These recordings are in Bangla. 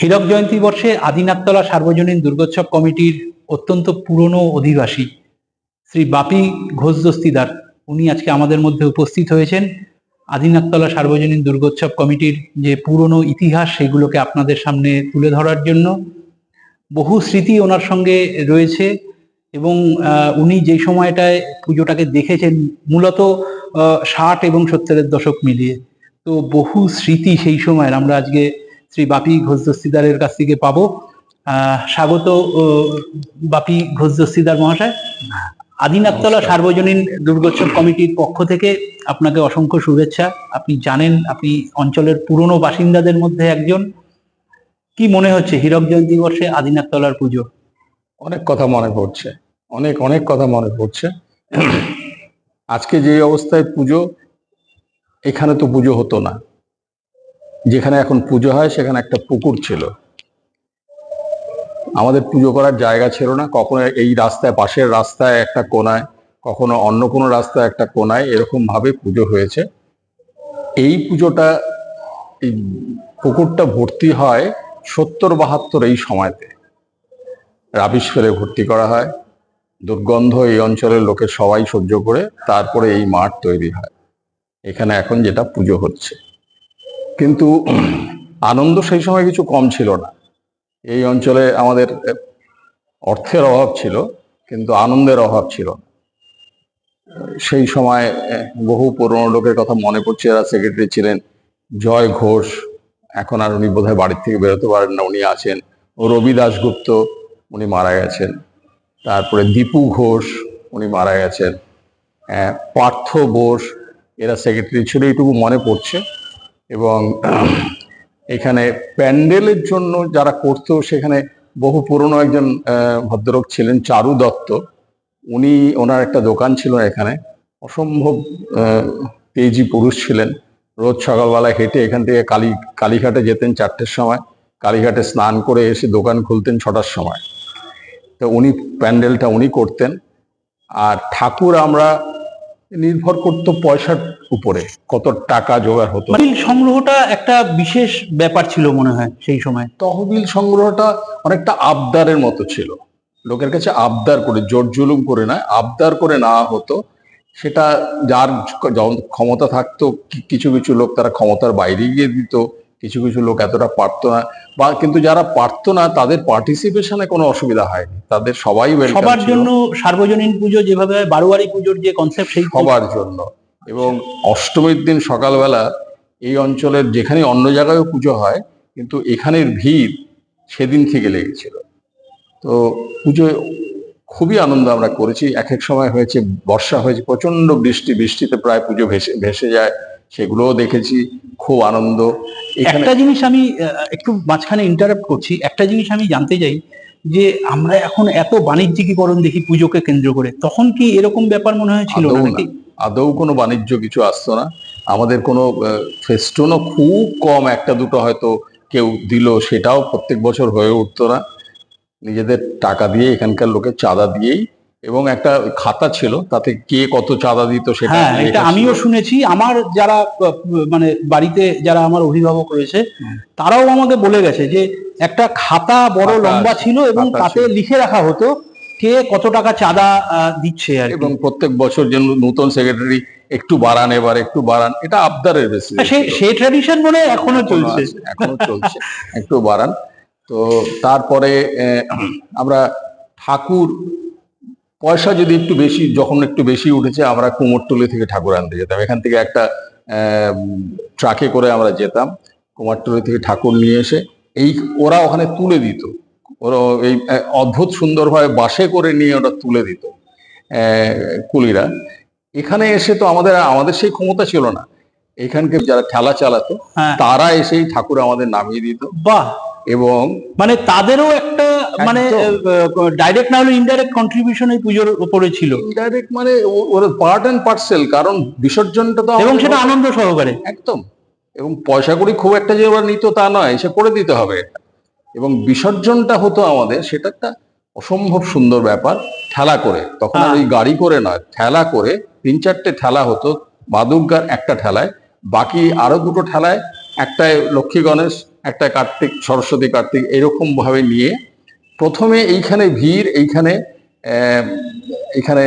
হীরক জয়ন্তী বর্ষে আদিনাথতলা সার্বজনীন দুর্গোৎসব কমিটির অত্যন্ত পুরনো অধিবাসী শ্রী বাপি ঘোষ দস্তিদার। উনি আজকে আমাদের মধ্যে উপস্থিত হয়েছেন। আদিনাথতলা সার্বজনীন দুর্গোৎসব কমিটির যে পুরনো ইতিহাস, সেগুলোকে আপনাদের সামনে তুলে ধরার জন্য বহু স্মৃতি ওনার সঙ্গে রয়েছে এবং উনি যেই সময়টায় পুজোটাকে দেখেছেন, মূলত ষাট এবং সত্তরের দশক মিলিয়ে। তো বহু স্মৃতি সেই সময়ের, আমরা আজকে শ্রী বাপি ঘোষ দস্তিদারের কাছ থেকে পাবো। আহ, স্বাগত বাপি ঘোষ দস্তিদার মহাশয়। আদিনাথতলা। সার্বজনীন দুর্গোৎসব কমিটির পক্ষ থেকে আপনাকে অসংখ্য শুভেচ্ছা। আপনি জানেন আপনি অঞ্চলের পুরনো বাসিন্দাদের মধ্যে একজন। কি মনে হচ্ছে হীরক জয়ন্তী বর্ষে আদিনাথতলার পুজো? অনেক কথা মনে পড়ছে। অনেক অনেক কথা মনে পড়ছে। আজকে যে অবস্থায় পুজো এখানে তো পুজো হতো না। যেখানে এখন পুজো হয়, সেখানে একটা পুকুর ছিল। আমাদের পুজো করার জায়গা ছিল না। কখনো এই রাস্তায়, পাশের রাস্তায় একটা কোনায়, কখনো অন্য কোনো রাস্তায় একটা কোনায় এরকম ভাবে পুজো হয়েছে। এই পুজোটা, এই পুকুরটা ভর্তি হয় সত্তর বাহাত্তর এই সময়তে। রাবিশ ফেলে ভর্তি করা হয়। দুর্গন্ধ এই অঞ্চলের লোকের সবাই সহ্য করে, তারপরে এই মাঠ তৈরি হয়। এখানে এখন যেটা পুজো হচ্ছে। কিন্তু আনন্দ সেই সময় কিছু কম ছিল না। এই অঞ্চলে আমাদের অর্থের অভাব ছিল, কিন্তু আনন্দের অভাব ছিল সেই সময় বহু পুরনো লোকের কথা মনে পড়ছে, যারা সেক্রেটারি ছিলেন, জয় ঘোষ, এখন আর উনি বোধহয় বাড়ির থেকে বেরোতে পারেন না, উনি আছেন। রবি দাশগুপ্ত, উনি মারা গেছেন। তারপরে দীপু ঘোষ, উনি মারা গেছেন। পার্থ বোস, এরা সেক্রেটারি ছিল, এইটুকু মনে পড়ছে। এবং এখানে প্যান্ডেলের জন্য যারা করতো, সেখানে বহু পুরনো একজন ভদ্রলোক ছিলেন, চারু দত্ত। উনি, ওনার একটা দোকান ছিল এখানে। অসম্ভব তেজি পুরুষ ছিলেন। রোজ সকালবেলা হেঁটে এখান থেকে কালী, কালীঘাটে যেতেন চারটের সময়। কালীঘাটে স্নান করে এসে দোকান খুলতেন ছটার সময়। তো উনি, প্যান্ডেলটা উনি করতেন। আর ঠাকুর আমরা নির্ভর করতো পয়সার উপরে কত টাকা জোগাড় হতো। তহবিল সংগ্রহটা একটা বিশেষ ব্যাপার ছিল মনে হয় সেই সময়। তহবিল সংগ্রহটা অনেকটা আবদারের মতো ছিল। লোকের কাছে আবদার করে জোর জুলুম করে না আবদার করে নেওয়া হতো। সেটা যার ক্ষমতা থাকতো কিছু কিছু লোক তারা ক্ষমতার বাইরে গিয়ে দিত। কিছু কিছু লোক এতটা পারতো না। বা কিন্তু যারা পারতো না তাদের পার্টিসিপেশনে কোনো অসুবিধা হয়নি। তাদের সবাই সবার জন্য সার্বজনীন পুজো যেভাবে বারোয়ারি পুজোর যে কনসেপ্ট সেই সবার জন্য। এবং অষ্টমীর দিন সকালবেলা এই অঞ্চলের যেখানে অন্য জায়গায়ও পুজো হয় কিন্তু এখানের ভিড় সেদিন থেকে লেগেছিল। তো পুজোয় খুবই আনন্দ আমরা করেছি। এক এক সময় হয়েছে বর্ষা হয়েছে প্রচণ্ড বৃষ্টি বৃষ্টিতে প্রায় পুজো ভেসে ভেসে যায়। সেগুলোও দেখেছি খুব আনন্দ। একটা জিনিস আমি একটু মাঝখানে ইন্টারাপ্ট করছি। একটা জিনিস আমি জানতে চাই যে আমরা এখন এত বাণিজ্যিকীকরণ দেখি পুজোকে কেন্দ্র করে তখন কি এরকম ব্যাপার মনে হয়েছিল আদৌ কোনো বাণিজ্য কিছু আসতো না। আমাদের কোনো ফেস্টনও খুব কম একটা দুটো হয়তো কেউ দিল সেটাও প্রত্যেক বছর হয়ে উঠতো না। নিজেদের টাকা দিয়ে এখানকার লোকের চাঁদা দিয়েই এবং একটা খাতা ছিল তাতে কে কত চাঁদা দিত সেটা হ্যাঁ এটা আমিও শুনেছি। আমার যারা মানে বাড়িতে যারা আমার অভিভাবক রয়েছে তারাও আমাকে বলে গেছে যে একটা খাতা বড় লম্বা ছিল এবং তাতে লিখে রাখা হতো কে কত টাকা চাঁদা দিচ্ছে আর এবং প্রত্যেক বছর যেন নতুন সেক্রেটারি একটু বাড়ান এবার একটু বাড়ান এটা আবদারের বেশি সেই ট্র্যাডিশন মনে এখনও চলছে। এখনও চলছে একটু বাড়ান। তো তারপরে আমরা ঠাকুর পয়সা যদি একটু বেশি যখন একটু বেশি উঠেছে আমরা কুমোরটুলি থেকে ঠাকুর আনতে যেতাম। এখান থেকে একটা ট্রাকে করে আমরা যেতাম কুমারটুলি থেকে ঠাকুর নিয়ে এসে এই ওরা ওখানে তুলে দিত। ওরা এই অদ্ভুত সুন্দরভাবে বাসে করে নিয়ে ওটা তুলে দিত কুলিরা। এখানে এসে তো আমাদের আমাদের সেই ক্ষমতা ছিল না। এখানকে যারা ঠেলা চালাতো হ্যাঁ। তারা এসেই ঠাকুর আমাদের নামিয়ে দিত। বাহ! এবং মানে তাদেরও একটা মানে ডাইরেক্ট না হলে ইনডাইরেক্ট কন্ট্রিবিউশন এই পুজোর উপরে ছিল। ইনডাইরেক্ট মানে ওর পার্ট অ্যান্ড পার্সেল কারণ বিসর্জনটা তো এবং সেটা হতো- আনন্দ সহকারে। একদম। এবং পয়সা করি খুব একটা যে নিত তা নয় সে করে দিতে হবে। এবং বিসর্জনটা হতো আমাদের সেটা একটা অসম্ভব সুন্দর ব্যাপার ঠেলা করে। তখন আর হ্যাঁ। ওই গাড়ি করে নয় ঠেলা করে তিন চারটে ঠেলা হতো বাদুরগার একটা ঠেলায় বাকি আরও দুটো ঠেলায় একটায় লক্ষ্মী গণেশ একটা কার্তিক সরস্বতী কার্তিক এরকম ভাবে নিয়ে প্রথমে এইখানে ভিড় এইখানে এখানে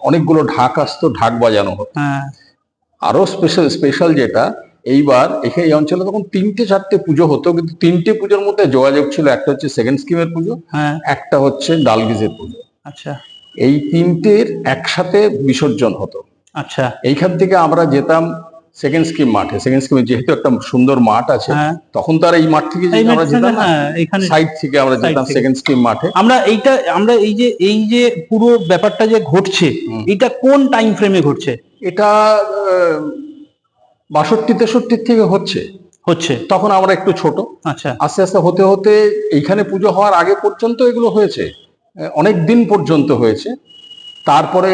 অনেকগুলো ঢাক আসতো ঢাক বাজানো হতো। হ্যাঁ। আরও স্পেশাল স্পেশাল যেটা এইবার এখানে এই অঞ্চলে তখন তিনটে চারটে পুজো হতো কিন্তু তিনটে পুজোর মধ্যে যোগাযোগ ছিল একটা হচ্ছে সেকেন্ড স্কিমের পুজো হ্যাঁ। একটা হচ্ছে ডালগিজের পুজো। আচ্ছা। এই তিনটের একসাথে বিসর্জন হতো। আচ্ছা। এইখান থেকে আমরা যেতাম সেকেন্ড স্কিম মাঠে সেকেন্ড স্কিমে যেহেতু একটা সুন্দর মাঠ আছে হ্যাঁ। তখন তো আর এই মাঠ থেকে আমরা যেতাম হ্যাঁ এখানে সাইড থেকে আমরা যেতাম সেকেন্ড স্কিম মাঠে। আমরা এইটা আমরা এই যে এই যে পুরো ব্যাপারটা যে ঘটছে এটা কোন টাইম ফ্রেমে ঘটছে? এটা বাষট্টি তেষট্টির থেকে হচ্ছে। হচ্ছে। তখন আমরা একটু ছোট। আচ্ছা। আস্তে আস্তে হতে হতে এইখানে পুজো হওয়ার আগে পর্যন্ত এগুলো হয়েছে। অনেক দিন পর্যন্ত হয়েছে। তারপরে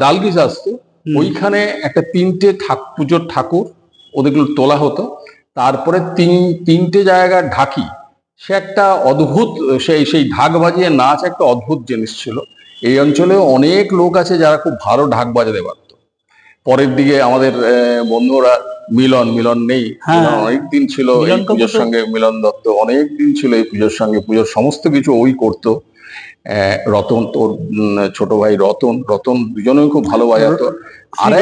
ডালগিজ আসতো। ওইখানে একটা তিনটে ঠাক পুজোর ঠাকুর ওদেরগুলো তোলা হতো। তারপরে তিন তিনটে জায়গার ঢাকি। সে একটা অদ্ভুত সেই সেই ঢাক বাজিয়ে নাচ একটা অদ্ভুত জিনিস ছিল। এই অঞ্চলে অনেক লোক আছে যারা খুব ভালো ঢাক বাজাতে পারতো। পরের দিকে আমাদের আহ, বন্ধুরা মিলন মিলন নেই। হ্যাঁ। অনেক দিন ছিল এই পুজোর সঙ্গে মিলন দত্ত অনেক দিন ছিল এই পুজোর সঙ্গে। পুজোর সমস্ত কিছু ওই করতো। রতন তোর ছোট ভাই রতন রতন দুজনেই খুব ভালো বাজাতো আর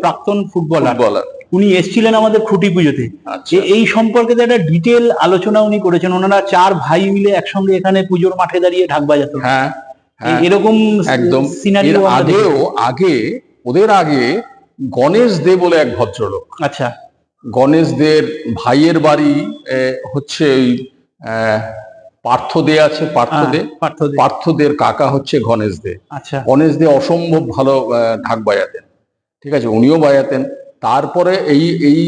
প্রাক্তন ফুটবলার। উনি এসেছিলেন আমাদের খুঁটি পুজোতে। আচ্ছা। এই সম্পর্কে একটা ডিটেল আলোচনা উনি করেছেন। ওনারা চার ভাই মিলে একসঙ্গে এখানে পুজোর মাঠে দাঁড়িয়ে ঢাক বাজাতো। হ্যাঁ হ্যাঁ। এরকম একদম। সিনারিও আগেও আগে ওদের আগে গণেশ দে বলে এক ভদ্রলোক। আচ্ছা। গণেশ দের ভাইয়ের বাড়ি হচ্ছে ওই আহ, পার্থ দে আছে পার্থ দে। হ্যাঁ, পার্থ দে। দের কাকা হচ্ছে গণেশ দে। আচ্ছা। গণেশ দে অসম্ভব ভালো ঢাক বাজাতেন। ঠিক আছে উনিও বাজাতেন। তারপরে এই এই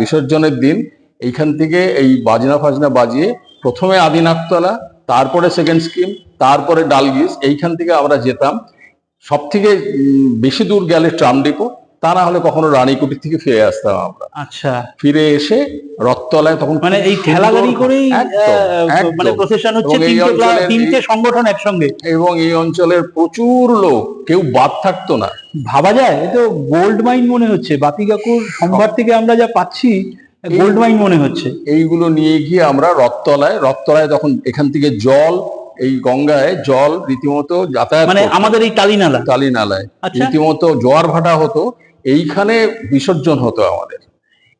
বিসর্জনের দিন এইখান থেকে এই বাজনা ফাজনা বাজিয়ে প্রথমে আদিনাথতলা তারপরে সেকেন্ড স্কিম তারপরে ডালগিস এইখান থেকে আমরা যেতাম। সব থেকে বেশি দূর গেলে ট্রাম ডিপো তা না হলে কখনো রানীকুটির থেকে ফিরে আসতাম আমরা। আচ্ছা। ফিরে এসে রথতলায় তখন মানে এই খুব ঠেলা গাড়ি করেই। মানে প্রসেশন হচ্ছে তিনটে সংগঠন একসঙ্গে। এবং এই অঞ্চলের প্রচুর লোক কেউ বাদ থাকতো না। ভাবা যায় তো গোল্ড মাইন মনে হচ্ছে। বাপি কাকুর সম্ভার থেকে আমরা যা পাচ্ছি গোল্ড মাইন মনে হচ্ছে। এইগুলো নিয়ে গিয়ে আমরা রথতলায় রথতলায় তখন এখান থেকে জল এই গঙ্গায় জল রীতিমতো যাতায়াত মানে আমাদের এই টালিনালা? টালি নালায় আচ্ছা। রীতিমতো জোয়ার ভাটা হতো। এইখানে বিসর্জন হতো আমাদের।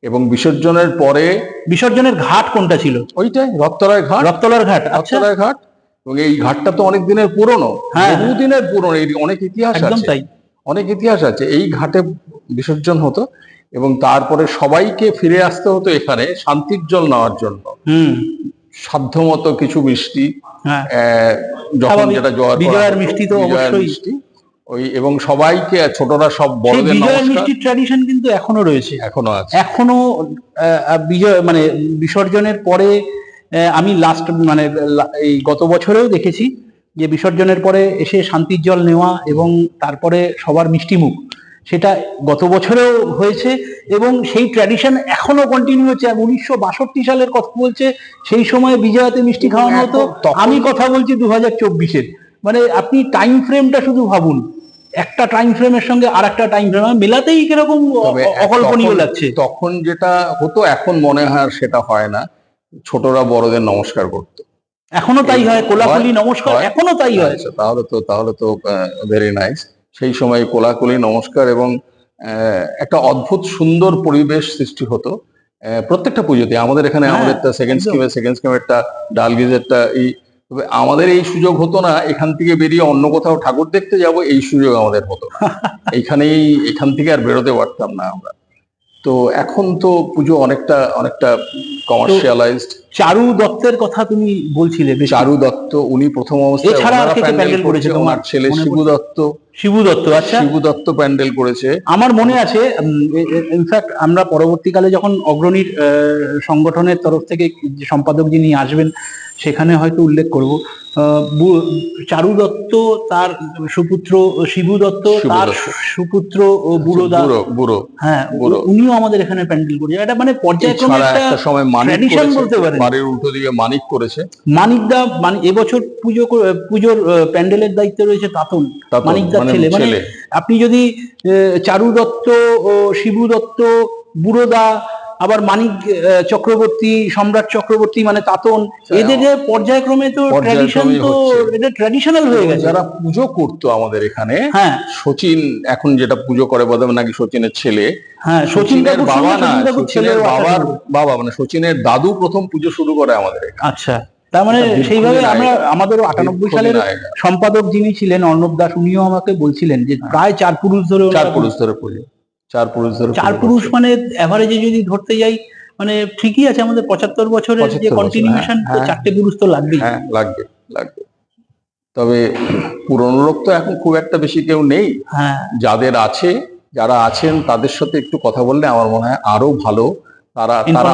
এবং বিসর্জনের পরে বিসর্জনের ঘাট কোনটা ছিল? ওইটাই রথতলায় ঘাট। রথতলার ঘাট আচ্ছা। ঘাট। এবং এই ঘাটটা তো অনেক দিনের পুরনো হ্যাঁ। বহুদিনের পুরনো এর অনেক ইতিহাস আছে। তাই। অনেক ইতিহাস আছে। এই ঘাটে বিসর্জন হতো এবং তারপরে সবাইকে ফিরে আসতে হতো এখানে শান্তির জল নেওয়ার জন্য। সাধ্যমতো কিছু মিষ্টি হ্যাঁ। যখন। যেটা জোয়ার মিষ্টি তো অবশ্যই। মিষ্টি। ওই এবং সবাইকে ছোটরা সব বড়দের নমস্কার। মিষ্টির ট্র্যাডিশন কিন্তু এখনও রয়েছে। এখনও আছে। এখনও বিজয় মানে বিসর্জনের পরে আমি লাস্ট মানে এই গত বছরেও দেখেছি যে বিসর্জনের পরে এসে শান্তির জল নেওয়া এবং তারপরে সবার মিষ্টি মুখ সেটা গত বছরেও হয়েছে এবং সেই ট্র্যাডিশন এখনও কন্টিনিউ হচ্ছে। উনিশশো বাষট্টি সালের কথা বলছে সেই সময় বিজয়াতে মিষ্টি খাওয়ানো হতো। আমি কথা বলছি দু হাজার চব্বিশের। মানে আপনি টাইম ফ্রেমটা শুধু ভাবুন। একটা টাইম ফ্রেমের সঙ্গে আর একটা টাইম ফ্রেম মেলাতেই কীরকম অকল্পনীয় লাগছে। তখন যেটা হতো এখন মনে হয় সেটা হয় না। ছোটরা বড়দের নমস্কার করতো। এখনও তাই হয় কোলাকুলি নমস্কার। এখনও তাই হয়। আচ্ছা, তাহলে তো তাহলে তো ভেরি নাইস সেই সময় কোলাকুলি নমস্কার এবং একটা অদ্ভুত সুন্দর পরিবেশ সৃষ্টি হতো প্রত্যেকটা পুজোতে। আমাদের এখানে হ্যাঁ, আমাদের সেকেন্ড। স্কিমে সেকেন্ড স্কিমেরটা ডালগিজেরটা এই তবে আমাদের এই সুযোগ হতো না এখান থেকে বেরিয়ে অন্য কোথাও ঠাকুর দেখতে যাব এই সুযোগ আমাদের হতো এখানেই এইখানেই এখান থেকে আর বেরোতে পারতাম না আমরা। তো এখন তো পুজো অনেকটা অনেকটা কমার্শিয়ালাইজড চারু দত্তের কথা তুমি বলছিলে চারু দত্ত উনি প্রথম অবস্থায় প্যান্ডেল করেছে ওনার ছেলে শিবু দত্ত। শিবু দত্ত আচ্ছা। শিবু দত্ত প্যান্ডেল করেছে। আমার মনে আছে ইনফ্যাক্ট আমরা পরবর্তীকালে যখন অগ্রণীর সংগঠনের তরফ থেকে যে সম্পাদক যিনি আসবেন সেখানে হয়তো উল্লেখ করব। চারু দত্ত তার সুপুত্র শিবু দত্ত তার সুপুত্র বুড়োদা। বুড়ো বুড়ো। হ্যাঁ বুড়ো। উনিও আমাদের এখানে প্যান্ডেল করেছে এটা মানে পর্যায়ক্রমে একটা সময় মানিক করেছে বলতে পারেন। বাড়ির উল্টো দিকে মানিক করেছে। মানিকদা মানে এবছর পুজো পুজোর প্যান্ডেলের দায়িত্বে রয়েছে তাতন। তাতো মানিকদার মানে ছেলে মানে আপনি যদি চারু দত্ত শিবু দত্ত বুড়োদা আবার মানিক চক্রবর্তী সম্রাট চক্রবর্তী মানে তাতন এদের যে পর্যায়ক্রমে তো ট্র্যাডিশন তো। এটা ট্র্যাডিশনাল হয়ে গেছে। যারা পুজো করতো আমাদের এখানে হ্যাঁ। সচিন এখন যেটা পুজো করে বোধ নাকি সচিনের ছেলে? হ্যাঁ সচিন সচিনের বাবা না সচিন সচিনের বাবার বাবা মানে সচিনের দাদু প্রথম পুজো শুরু করে আমাদের আচ্ছা। তার মানে সেইভাবে আমরা আমাদেরও আটানব্বই সালের সম্পাদক যিনি ছিলেন অর্ণব দাস উনিও আমাকে বলছিলেন যে প্রায় চার পুরুষ ধরে চার পুরুষ ধরে পুজো চার পুরুষ ধরে চার পুরুষ মানে এভারেজে যদি ধরতে যাই মানে ঠিকই আছে আমাদের পঁচাত্তর বছরের যে কন্টিনিউশন হ্যাঁ, তো হ্যাঁ। চারটে পুরুষ তো লাগবেই। হ্যাঁ লাগবে লাগবে। তবে পুরনো লোক তো এখন খুব একটা বেশি কেউ নেই। হ্যাঁ। যাদের আছে যারা আছেন তাদের সাথে একটু কথা বললে আমার মনে হয় আরও ভালো তারা তারা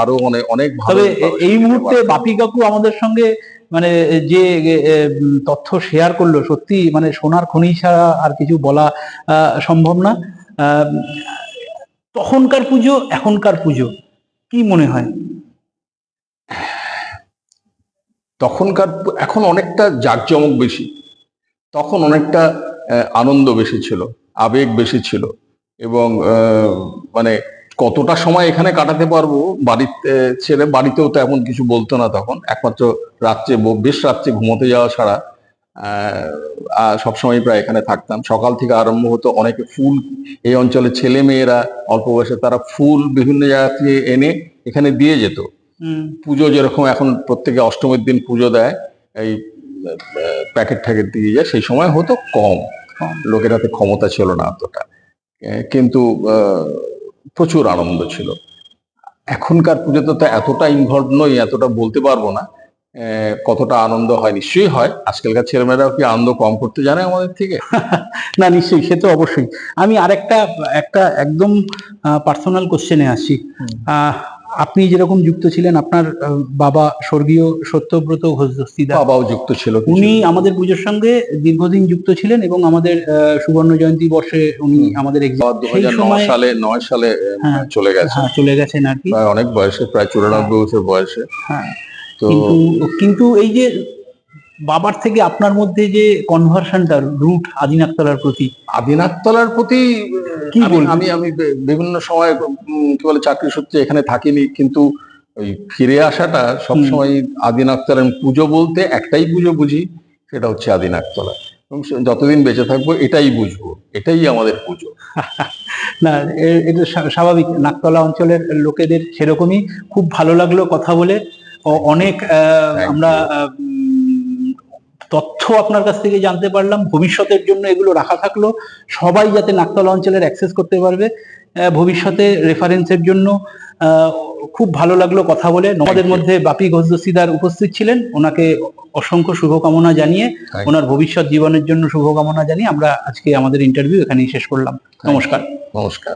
আরও অনেক-। হ্যাঁ, অনেক তবে এই মুহূর্তে বাপি কাকু আমাদের সঙ্গে মানে যে তথ্য শেয়ার করল সত্যি মানে সোনার খনি ছাড়া আর কিছু বলা সম্ভব না। তখনকার পুজো এখনকার পুজো কি মনে হয়? তখনকার এখন অনেকটা জাঁকজমক বেশি। তখন অনেকটা আনন্দ বেশি ছিল আবেগ বেশি ছিল এবং আহ, মানে কতটা সময় এখানে কাটাতে পারব? বাড়িতে ছেলে বাড়িতেও তো এমন কিছু বলতো না তখন। একমাত্র রাত্রে বেশ রাত্রে ঘুমোতে যাওয়া ছাড়া সবসময় প্রায় এখানে থাকতাম। সকাল থেকে আরম্ভ হতো অনেকে ফুল। এই অঞ্চলে ছেলে মেয়েরা অল্প বয়সে তারা ফুল বিভিন্ন জায়গা থেকে এনে এখানে দিয়ে যেত। পুজো যেরকম এখন প্রত্যেকে অষ্টমীর দিন পুজো দেয় এই প্যাকেট ট্যাকেট দিয়ে যায় সেই সময় হতো কম। লোকের হাতে ক্ষমতা ছিল না অতটা। কিন্তু প্রচুর আনন্দ ছিল। এখনকার পুজোতে তো এতটা ইনভলভ নই এতটা বলতে পারব না। আহ, কতটা আনন্দ হয় নিশ্চয়ই হয়। আজকালকার ছেলেমেয়েরাও কি আনন্দ কম করতে জানে আমাদের থেকে? না নিশ্চয়ই সে তো অবশ্যই। আমি আরেকটা একটা একদম পার্সোনাল কোশ্চেনে আসি। আহ, আপনি যেরকম যুক্ত ছিলেন আপনার বাবা স্বর্গীয় সত্যব্রত ঘোষ দস্তিদার। বাবাও যুক্ত ছিল উনি আমাদের পুজোর সঙ্গে দীর্ঘদিন যুক্ত ছিলেন এবং আমাদের সুবর্ণ জয়ন্তী বর্ষে উনি আমাদের সালে নয় সালে হ্যাঁ। চলে গেছে হ্যাঁ চলে গেছেন আর কি। প্রায় অনেক বয়সে প্রায় চুরানব্বই বছর বয়সে। হ্যাঁ কিন্তু এই যে বাবার থেকে আপনার মধ্যে যে কনভার্সনটা রুট আদিনাকতলার প্রতি? আদিনাথতলার প্রতি কি আমি- আমি আমি বিভিন্ন সময় কি বলে চাকরি সূত্রে এখানে থাকিনি কিন্তু ওই ফিরে আসাটা সবসময় আদিনাথতলার পুজো বলতে একটাই পুজো বুঝি সেটা হচ্ছে আদিনাথতলা এবং যতদিন বেঁচে থাকব এটাই বুঝব এটাই আমাদের পুজো। না এ- এটা স্বাভাবিক। নাকতলা অঞ্চলের লোকেদের সেরকমই। খুব ভালো লাগল কথা বলে। অনেক আমরা তথ্য আপনার কাছ থেকে জানতে পারলাম। ভবিষ্যতের জন্য এগুলো রাখা থাকল। সবাই যাতে নাকতলা অঞ্চলের অ্যাক্সেস করতে পারবে। ভবিষ্যতে রেফারেন্সের জন্য খুব ভালো লাগল কথা বলে। আমাদের মধ্যে বাপি ঘোষ দস্তিদার উপস্থিত ছিলেন। ওনাকে অসংখ্য শুভকামনা জানিয়ে ওনার ভবিষ্যৎ জীবনের জন্য শুভকামনা জানিয়ে আমরা আজকে আমাদের ইন্টারভিউ এখানেই শেষ করলাম। নমস্কার। নমস্কার।